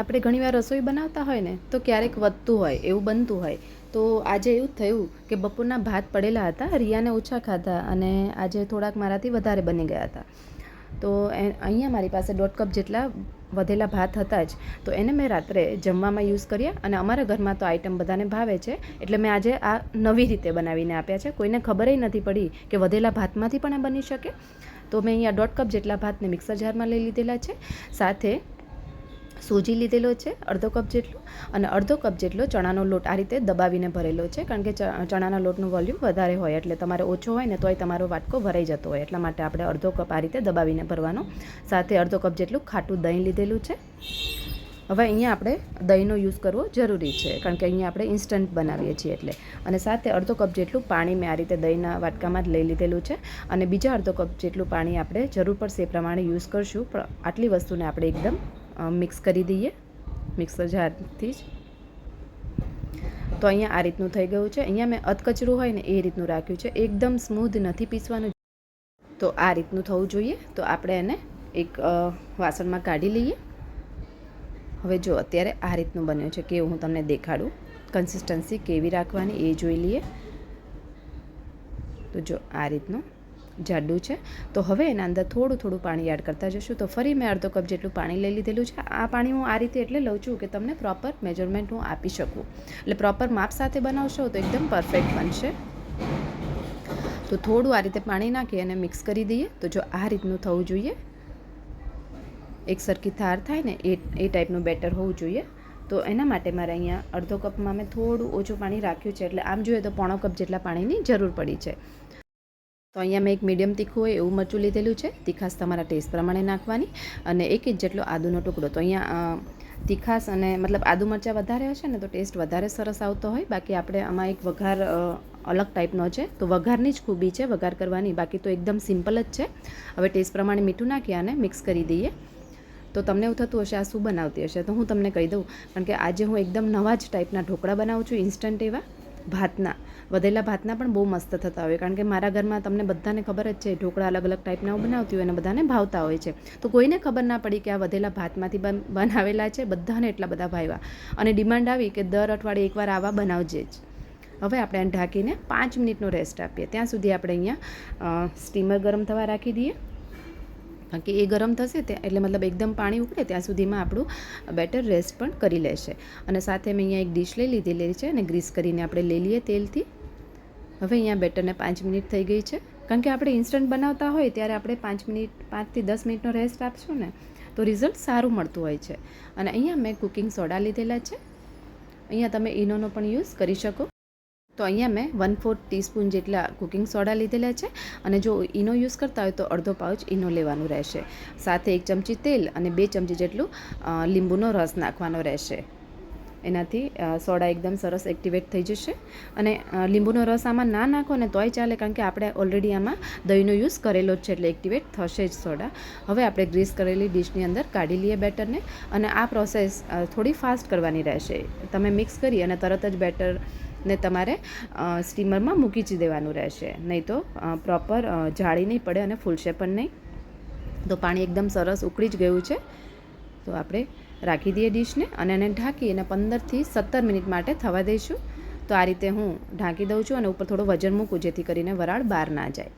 આપણે ઘણીવાર રસોઈ બનાવતા હોય ને, તો ક્યારેક વધતું હોય, એવું બનતું હોય. તો આજે એવું થયું કે બપોરના ભાત પડેલા હતા, રિયાને ઓછા ખાધા અને આજે થોડાક મારાથી વધારે બની ગયા હતા. તો અહીંયા મારી પાસે દોઢ કપ જેટલા વધેલા ભાત હતા જ. તો એને મેં રાત્રે જમવામાં યુઝ કર્યા અને અમારા ઘરમાં તો આઈટમ બધાને ભાવે છે, એટલે મેં આજે આ નવી રીતે બનાવીને આપ્યા છે. કોઈને ખબર નથી પડી કે વધેલા ભાતમાંથી પણ આ બની શકે. તો મેં અહીંયા દોઢ કપ જેટલા ભાતને મિક્સર જારમાં લઈ લીધેલા છે. સાથે સૂજી લીધેલો છે, અડધો કપ જેટલો. અને અડધો કપ જેટલો ચણાનો લોટ આ રીતે દબાવીને ભરેલો છે, કારણ કે ચણાના લોટનું વોલ્યુમ વધારે હોય, એટલે તમારે ઓછો હોય ને તોય તમારો વાટકો ભરાઈ જતો હોય. એટલા માટે આપણે અડધો કપ આ રીતે દબાવીને ભરવાનો. સાથે અડધો કપ જેટલું ખાટું દહીં લીધેલું છે. હવે અહીંયા આપણે દહીંનો યુઝ કરવો જરૂરી છે, કારણ કે અહીંયા આપણે ઇન્સ્ટન્ટ બનાવીએ છીએ એટલે. અને સાથે અડધો કપ જેટલું પાણી મેં આ રીતે દહીંના વાટકામાં જ લઈ લીધેલું છે. અને બીજા અડધો કપ જેટલું પાણી આપણે જરૂર પડશે એ પ્રમાણે યુઝ કરશું. પણ આટલી વસ્તુને આપણે એકદમ મિક્સ કરી દઈએ. મિક્સર જારથી જ. તો અહીંયા આ રીતનું થઈ ગયું છે. અહીંયા મેં અધકચરું હોય ને એ રીતનું રાખ્યું છે. એકદમ સ્મૂધ નથી પીસવાનું. તો આ રીતનું થવું જોઈએ. તો આપણે એને એક વાસણમાં કાઢી લઈએ. હવે જો અત્યારે આ રીતનું બન્યું છે કે હું તમને દેખાડું. કન્સિસ્ટન્સી કેવી રાખવાની એ જોઈ લઈએ. તો જો આ રીતનું જાડું છે. તો હવે એના અંદર થોડું થોડું પાણી એડ કરતા જશું. તો ફરી મેં અડધો કપ જેટલું પાણી લઈ લીધેલું છે. આ પાણી હું આ રીતે એટલે લઉં છું કે તમને પ્રોપર મેજરમેન્ટ હું આપી શકું. એટલે પ્રોપર માપ સાથે બનાવશો તો એકદમ પરફેક્ટ બનશે. તો થોડું આ રીતે પાણી નાખી અને મિક્સ કરી દઈએ. તો જો આ રીતનું થવું જોઈએ. એક સરખી થાર થાય ને એ એ ટાઈપનું બેટર હોવું જોઈએ. તો એના માટે મારે અહીંયા અડધો કપમાં મેં થોડું ઓછું પાણી રાખ્યું છે. એટલે આમ જોઈએ તો પોણો કપ જેટલા પાણીની જરૂર પડી છે. તો અહીંયા મેં એક મીડિયમ તીખું હોય એવું મરચું લીધેલું છે. તીખાસ તમારા ટેસ્ટ પ્રમાણે નાખવાની અને એક ઇંચ જેટલો આદુનો ટુકડો. તો અહીંયા તીખાશ અને મતલબ આદુ મરચાં વધારે હશે ને તો ટેસ્ટ વધારે સરસ આવતો હોય. બાકી આપણે આમાં એક વઘાર અલગ ટાઈપનો છે. તો વઘારની જ ખૂબી છે વઘાર કરવાની. બાકી તો એકદમ સિમ્પલ જ છે. હવે ટેસ્ટ પ્રમાણે મીઠું નાખી અને મિક્સ કરી દઈએ. તો તમને એવું થતું હશે આ શું બનાવતી હશે તો હું તમને કહી દઉં. કારણ કે આજે હું એકદમ નવા જ ટાઈપના ઢોકળા બનાવું છું, ઇન્સ્ટન્ટ એવા. ભાતના. વધેલા ભાતના પણ બહુ મસ્ત થતા હોય. કારણ કે મારા ઘરમાં તમને બધાને ખબર જ છે, ઢોકળા અલગ અલગ ટાઈપના હું બનાવતી હોય અને બધાને ભાવતા હોય છે. તો કોઈને ખબર ના પડી કે આ વધેલા ભાતમાંથી બન, બનાવેલા છે, બધાને એટલા બધા ભાવ્યા. અને ડિમાન્ડ આવી કે દર અઠવાડિયે એકવાર આવા બનાવજે જ. હવે આપણે એને ઢાંકીને પાંચ મિનિટનો રેસ્ટ આપીએ. ત્યાં સુધી આપણે અહીંયા સ્ટીમર ગરમ થવા રાખી દઈએ. કારણ કે એ ગરમ થશે ત્યાં એટલે મતલબ એકદમ પાણી ઉકળે ત્યાં સુધીમાં આપણું બેટર રેસ્ટ પણ કરી લેશે. અને સાથે મેં અહીંયા એક ડીશ લઈ લીધેલી છે અને ગ્રીસ કરીને આપણે લઈ લઈએ તેલથી. હવે અહીંયા બેટરને પાંચ મિનિટ થઈ ગઈ છે. કારણ કે આપણે ઇન્સ્ટન્ટ બનાવતા હોય ત્યારે આપણે પાંચ મિનિટ, પાંચથી દસ મિનિટનો રેસ્ટ આપશું ને, તો રિઝલ્ટ સારું મળતું હોય છે. અને અહીંયા મેં કુકિંગ સોડા લીધેલા છે. અહીંયા તમે ઇનોનો પણ યુઝ કરી શકો. તો અહીંયા મેં વન ફોર્થ ટીસ્પૂન જેટલા કુકિંગ સોડા લીધેલા છે અને જો ઈનો યુઝ કરતા હોય તો અડધો પાઉચ ઈનો લેવાનું રહેશે. સાથે એક ચમચી તેલ અને બે ચમચી જેટલું લીંબુનો રસ નાખવાનો રહેશે. એનાથી સોડા એકદમ સરસ એક્ટિવેટ થઈ જશે. અને લીંબુનો રસ આમાં ના નાખો ને તોય ચાલે કારણ કે આપણે ઓલરેડી આમાં દહીંનો યુઝ કરેલો જ છે એટલે એક્ટિવેટ થશે જ સોડા. હવે આપણે ગ્રીસ કરેલી ડીશની અંદર કાઢી લઈએ બેટરને અને આ પ્રોસેસ થોડી ફાસ્ટ કરવાની રહેશે. તમે મિક્સ કરી અને તરત જ બેટર ને તમારે સ્ટીમરમાં મૂકી જ દેવાનું રહેશે. નહીં તો પ્રોપર જાળી નહીં પડે અને ફૂલશે પણ નહીં. તો પાણી એકદમ સરસ ઉકળી જ ગયું છે. તો આપણે રાખી દઈએ ડીશને અને એને ઢાંકી અને પંદરથી સત્તર મિનિટ માટે થવા દઈશું. તો આ રીતે હું ઢાંકી દઉં છું અને ઉપર થોડું વજન મૂકું જેથી કરીને વરાળ બહાર ના જાય.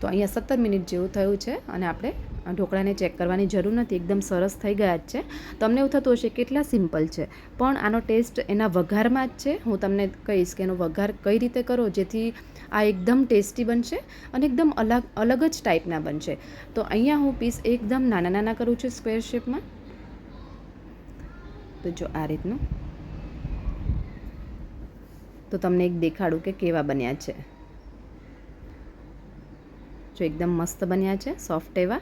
તો અહીંયા સત્તર મિનિટ જેવું થયું છે અને આપણે ઢોકળાને ચેક કરવાની જરૂર નથી, એકદમ સરસ થઈ ગયા જ છે. તમને એવું થતું હશે કેટલા સિમ્પલ છે. પણ આનો ટેસ્ટ એના વઘારમાં જ છે. હું તમને કહીશ કે એનો વઘાર કઈ રીતે કરો જેથી આ એકદમ ટેસ્ટી બનશે અને એકદમ અલગ અલગ જ ટાઈપના બનશે. તો અહીંયા હું પીસ એકદમ નાના નાના કરું છું સ્ક્વેર શેપમાં તો જો આ રીતનું. તો તમને એક દેખાડું કે કેવા બન્યા છે. જો એકદમ મસ્ત બન્યા છે સોફ્ટ એવા.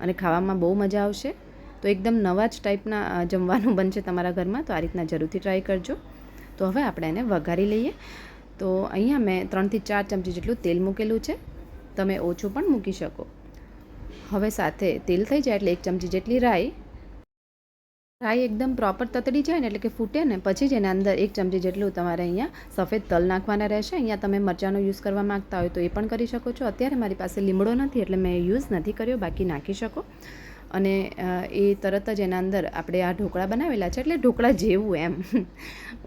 અને ખાવામાં બહુ મજા આવશે. તો એકદમ નવા જ ટાઈપના જમવાનું બનશે તમારા ઘરમાં, તો આ રીતના જરૂરથી ટ્રાય કરજો. તો હવે આપણે એને વઘારી લઈએ. તો અહીંયા મેં ત્રણથી ચાર ચમચી જેટલું તેલ મૂકેલું છે. તમે ઓછું પણ મૂકી શકો. હવે સાથે તેલ થઈ જાય એટલે એક ચમચી જેટલી રાઈ રાઈ એકદમ પ્રોપર તતડી જાય ને એટલે કે ફૂટે ને પછી જ એના અંદર એક ચમચી જેટલું તમારે અહીંયા સફેદ તલ નાખવાના રહેશે. અહીંયા તમે મરચાંનો યુઝ કરવા માંગતા હોય તો એ પણ કરી શકો છો. અત્યારે મારી પાસે લીમડો નથી એટલે મેં યુઝ નથી કર્યો, બાકી નાખી શકો. અને એ તરત જ એના અંદર આપણે આ ઢોકળા બનાવેલા છે એટલે ઢોકળા જેવું એમ.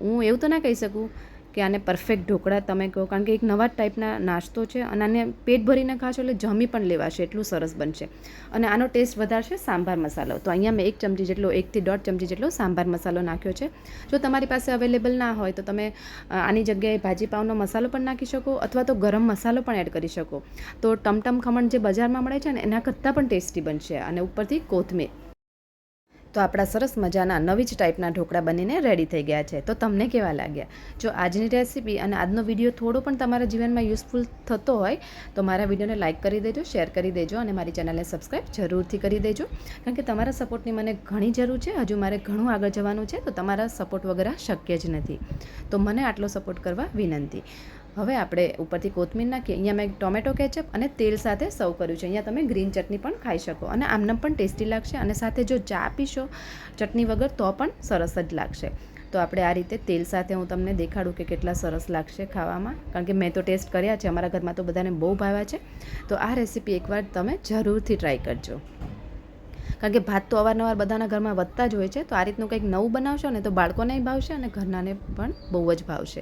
હું એવું તો ના કહી શકું. કે આને પરફેક્ટ ઢોકળા તમે કહો. કારણ કે એક નવા ટાઈપના નાસ્તો છે અને આને પેટ ભરીને ખાશો એટલે જમી પણ લેવાશે, એટલું સરસ બનશે. અને આનો ટેસ્ટ વધારશે સાંભાર મસાલો. તો અહીંયા મેં એક ચમચી જેટલો એકથી દોઢ ચમચી જેટલો સાંભાર મસાલો નાખ્યો છે. જો તમારી પાસે અવેલેબલ ના હોય તો તમે આની જગ્યાએ ભાજી મસાલો પણ નાખી શકો અથવા તો ગરમ મસાલો પણ એડ કરી શકો. તો ટમટમ ખમણ જે બજારમાં મળે છે ને, એના કરતાં પણ ટેસ્ટી બનશે અને ઉપરથી કોથમીર. તો આપણા સરસ મજાના નવી જ ટાઈપના ઢોકળા બનીને રેડી થઈ ગયા છે. તો તમને કેવા લાગ્યા? જો આજની રેસીપી અને આજનો વીડિયો થોડો પણ તમારા જીવનમાં યુઝફુલ થતો હોય, તો મારા વિડીયોને લાઇક કરી દેજો શેર કરી દેજો અને મારી ચેનલને સબસ્ક્રાઈબ જરૂરથી કરી દેજો. કારણ કે તમારા સપોર્ટની મને ઘણી જરૂર છે. હજુ મારે ઘણું આગળ જવાનું છે, તો તમારા સપોર્ટ વગર શક્ય જ નથી. તો મને આટલો સપોર્ટ કરવા વિનંતી. હવે આપણે ઉપરથી કોથમીર નાખીએ. અહીંયા મેં ટોમેટો કેચઅપ અને તેલ સાથે સર્વ કર્યું છે. અહીંયા તમે ગ્રીન ચટણી પણ ખાઈ શકો અને આમનામ પણ ટેસ્ટી લાગશે અને સાથે જો ચા પીશો ચટણી વગર તો પણ સરસ જ લાગશે. તો આપણે આ રીતે તેલ સાથે હું તમને દેખાડું કે કેટલા સરસ લાગશે ખાવામાં. કારણ કે મેં તો ટેસ્ટ કર્યા છે. અમારા ઘરમાં તો બધાને બહુ ભાવ્યા છે. તો આ રેસીપી એકવાર તમે જરૂરથી ટ્રાય કરજો. કારણ કે ભાત તો અવારનવાર બધાના ઘરમાં વધતા જ હોય છે. તો આ રીતનું કંઈક નવું બનાવશો ને તો બાળકોને ભાવશે અને ઘરનાને પણ બહુ જ ભાવશે.